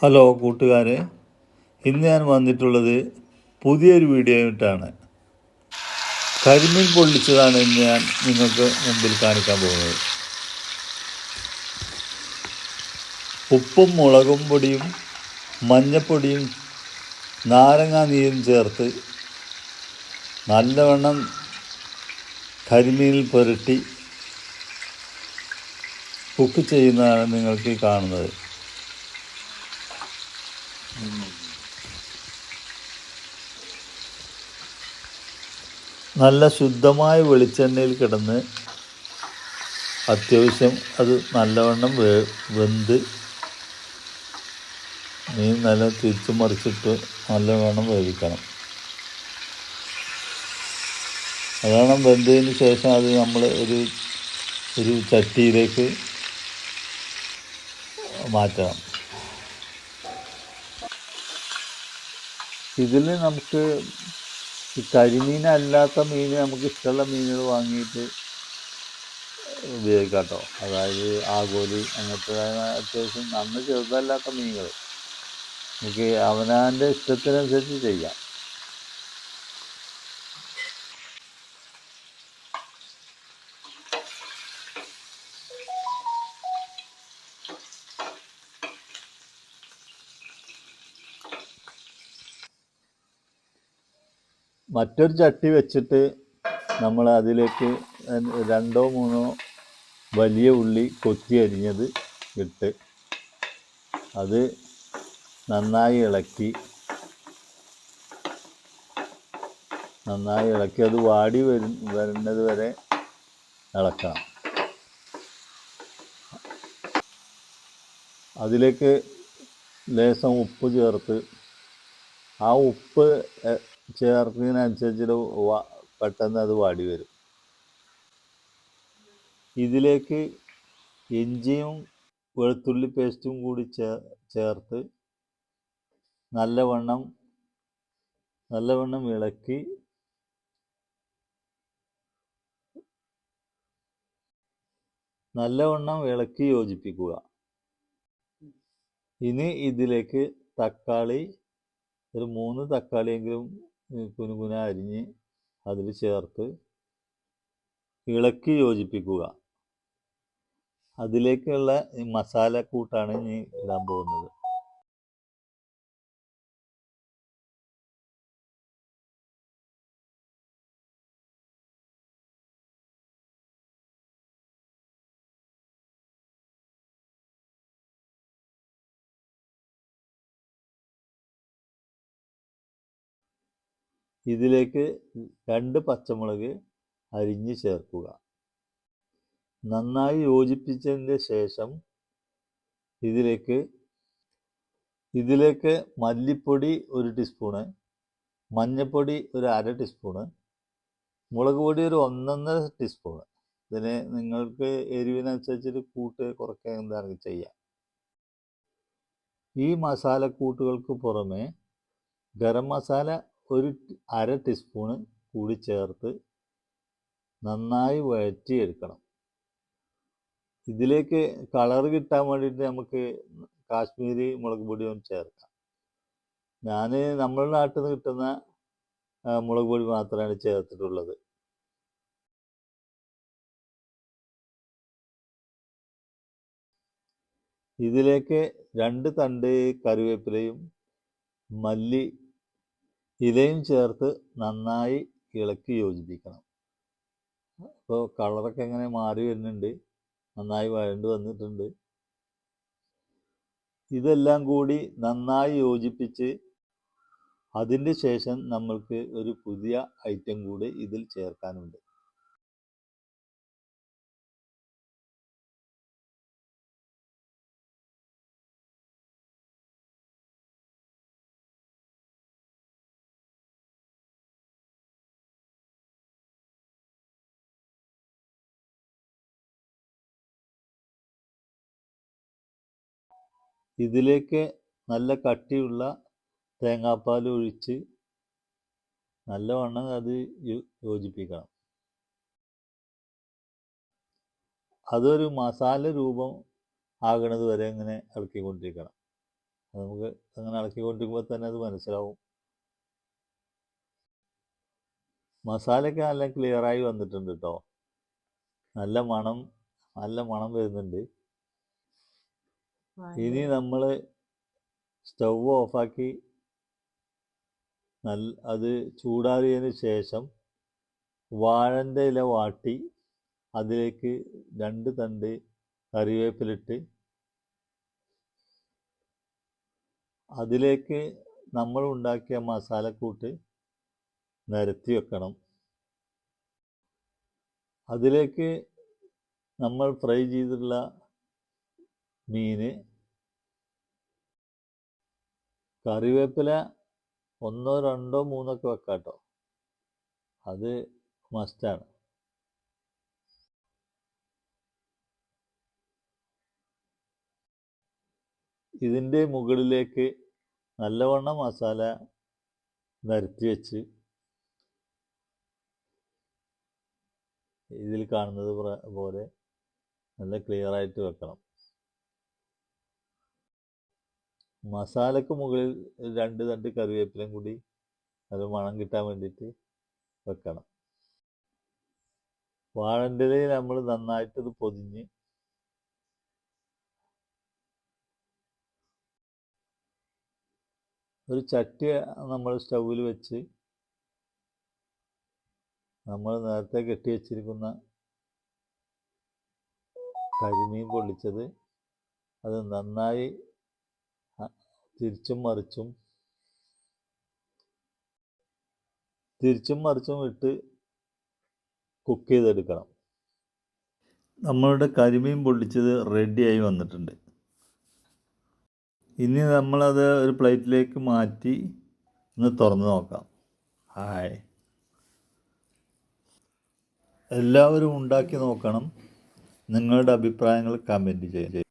Hello കൂട്ടുകാരെ ഇന്ന് ഞാൻ വന്നിട്ടുള്ളത് പുതിയൊരു വീഡിയോ ആയിട്ടാണ് കരിമീൻ പൊള്ളിച്ചതാണ് ഇന്ന് ഞാൻ നിങ്ങൾക്ക് മുമ്പിൽ കാണിക്കാൻ പോകുന്നത്. ഉപ്പും മുളകും പൊടിയും മഞ്ഞപ്പൊടിയും നാരങ്ങാ നീരും ചേർത്ത് നല്ലവണ്ണം കരിമീനിൽ പുരട്ടി കുക്ക് ചെയ്യുന്നതാണ് നിങ്ങൾക്ക് കാണുന്നത്. നല്ല ശുദ്ധമായ വെളിച്ചെണ്ണയിൽ കിടന്ന് അത്യാവശ്യം അത് നല്ലവണ്ണം വേ വെന്ത് മീൻ നല്ല തിരിച്ചു മറിച്ചിട്ട് നല്ലവണ്ണം വേവിക്കണം. അതാണ് വെന്തതിന് ശേഷം അത് നമ്മൾ ഒരു ഒരു ചട്ടിയിലേക്ക് മാറ്റണം. ഇതിൽ നമുക്ക് ഈ കരിമീനല്ലാത്ത മീൻ നമുക്ക് ഇഷ്ടമുള്ള മീനുകൾ വാങ്ങിയിട്ട് ഉപയോഗിക്കാം കേട്ടോ അതായത് ആഗോലി അങ്ങനത്തെ അത്യാവശ്യം നന്ന് ചെറുതല്ലാത്ത മീനുകൾ. നമുക്ക് അവനാന്റെ ഇഷ്ടത്തിനനുസരിച്ച് ചെയ്യാം. മറ്റൊരു ചട്ടി വെച്ചിട്ട് നമ്മൾ അതിലേക്ക് രണ്ടോ മൂന്നോ വലിയ ഉള്ളി കൊത്തി അരിഞ്ഞത് ഇട്ട് അത് നന്നായി ഇളക്കി. നന്നായി ഇളക്കി. അത് വാടി വരും വരുന്നത് വരെ ഇളക്കണം. അതിലേക്ക് ലേശം ഉപ്പ് ചേർത്ത് ആ ഉപ്പ് ചേർക്കുന്നതിനനുസരിച്ചിട്ട് പെട്ടെന്ന് അത് വാടി വരും. ഇതിലേക്ക് ഇഞ്ചിയും വെളുത്തുള്ളി പേസ്റ്റും കൂടി ചേ ചേർത്ത് നല്ലവണ്ണം നല്ലവണ്ണം ഇളക്കി നല്ലവണ്ണം ഇളക്കി യോജിപ്പിക്കുക. ഇനി ഇതിലേക്ക് തക്കാളി ഒരു മൂന്ന് തക്കാളിയെങ്കിലും കുനുകുന അരിഞ്ഞ് അതിൽ ചേർത്ത് ഇളക്കി യോജിപ്പിക്കുക. അതിലേക്കുള്ള ഈ മസാലക്കൂട്ടാണ് ഇനി ഇടാൻ പോകുന്നത്. ഇതിലേക്ക് രണ്ട് പച്ചമുളക് അരിഞ്ഞ് ചേർക്കുക. നന്നായി യോജിപ്പിച്ചതിന്റെ ശേഷം ഇതിലേക്ക് ഇതിലേക്ക് മല്ലിപ്പൊടി ഒരു ടീസ്പൂണ് മഞ്ഞൾപ്പൊടി ഒരു അര ടീസ്പൂണ് മുളക് പൊടി ഒരു ഒന്നൊന്നര ടീസ്പൂണ്. ഇതിന് നിങ്ങൾക്ക് എരിവിനനുസരിച്ചിട്ട് കൂട്ട് കുറയ്ക്കാൻ എന്താണ് ചെയ്യാം. ഈ മസാലക്കൂട്ടുകൾക്ക് പുറമെ ഗരം മസാല ഒരു അര ടീസ്പൂണ് കൂടി ചേർത്ത് നന്നായി വഴറ്റിയെടുക്കണം. ഇതിലേക്ക് കളർ കിട്ടാൻ വേണ്ടിയിട്ട് നമുക്ക് കാശ്മീരി മുളക് പൊടിയും ചേർക്കാം. ഞാൻ നമ്മുടെ നാട്ടിൽ നിന്ന് കിട്ടുന്ന മുളക് പൊടി മാത്രമാണ് ചേർത്തിട്ടുള്ളത്. ഇതിലേക്ക് രണ്ട് തണ്ട് കറിവേപ്പിലയും മല്ലി ഇലയും ചേർത്ത് നന്നായി ഇളക്കി യോജിപ്പിക്കണം. അപ്പോൾ കളറൊക്കെ എങ്ങനെ മാറി വരുന്നുണ്ട് നന്നായി വഴണ്ട് വന്നിട്ടുണ്ട്. ഇതെല്ലാം കൂടി നന്നായി യോജിപ്പിച്ച് അതിന്റെ ശേഷം നമ്മൾക്ക് ഒരു പുതിയ ഐറ്റം കൂടി ഇതിൽ ചേർക്കാനുണ്ട്. ഇതിലേക്ക് നല്ല കട്ടിയുള്ള തേങ്ങാപ്പാൽ ഒഴിച്ച് നല്ലവണ്ണം അത് യോജിപ്പിക്കണം. അതൊരു മസാല രൂപം ആകണത് വരെ ഇങ്ങനെ ഇളക്കിക്കൊണ്ടിരിക്കണം. നമുക്ക് അങ്ങനെ ഇളക്കിക്കൊണ്ടിരിക്കുമ്പോൾ തന്നെ അത് മനസ്സിലാവും. മസാലയൊക്കെ നല്ല ക്ലിയറായി വന്നിട്ടുണ്ട് കേട്ടോ നല്ല മണം നല്ല മണം വരുന്നുണ്ട്. ഇനി നമ്മൾ സ്റ്റൗ ഓഫാക്കി നല്ല അത് ചൂടാറിയതിന് ശേഷം വാഴന്റെ ഇല വാട്ടി അതിലേക്ക് രണ്ട് തണ്ട് കറിവേപ്പിലിട്ട് അതിലേക്ക് നമ്മൾ ഉണ്ടാക്കിയ മസാലക്കൂട്ട് നിരത്തി വെക്കണം. അതിലേക്ക് നമ്മൾ ഫ്രൈ ചെയ്തിട്ടുള്ള മീന് കറിവേപ്പില ഒന്നോ രണ്ടോ മൂന്നൊക്കെ വെക്കാം കേട്ടോ അത് മസ്റ്റാണ് ഇതിന്റെ മുകളിലേക്ക് നല്ലവണ്ണം മസാല നിരത്തി വെച്ച് ഇതിൽ കാണുന്നത് പോലെ നല്ല ക്ലിയറായിട്ട് വെക്കണം. മസാലക്ക് മുകളിൽ രണ്ട് തണ്ട് കറിവേപ്പിലയും കൂടി അത് മണം കിട്ടാൻ വേണ്ടിയിട്ട് വെക്കണം. വാഴന്റെ ഇലയിൽ നമ്മൾ നന്നായിട്ടത് പൊതിഞ്ഞ് ഒരു ചട്ടി നമ്മൾ സ്റ്റൗവിൽ വെച്ച് നമ്മൾ നേരത്തെ കെട്ടി വെച്ചിരിക്കുന്ന കരിമീൻ പൊള്ളിച്ചത് അത് നന്നായി തിരിച്ചും മറിച്ചും തിരിച്ചും മറിച്ചും ഇട്ട് കുക്ക് ചെയ്തെടുക്കണം. നമ്മളുടെ കരിമീൻ പൊള്ളിച്ചത് റെഡിയായി വന്നിട്ടുണ്ട്. ഇനി നമ്മളത് ഒരു പ്ലേറ്റിലേക്ക് മാറ്റി ഒന്ന് തുറന്ന് നോക്കാം. ഹായ് എല്ലാവരും ഉണ്ടാക്കി നോക്കണം. നിങ്ങളുടെ അഭിപ്രായങ്ങൾ കമന്റ് ചെയ്യും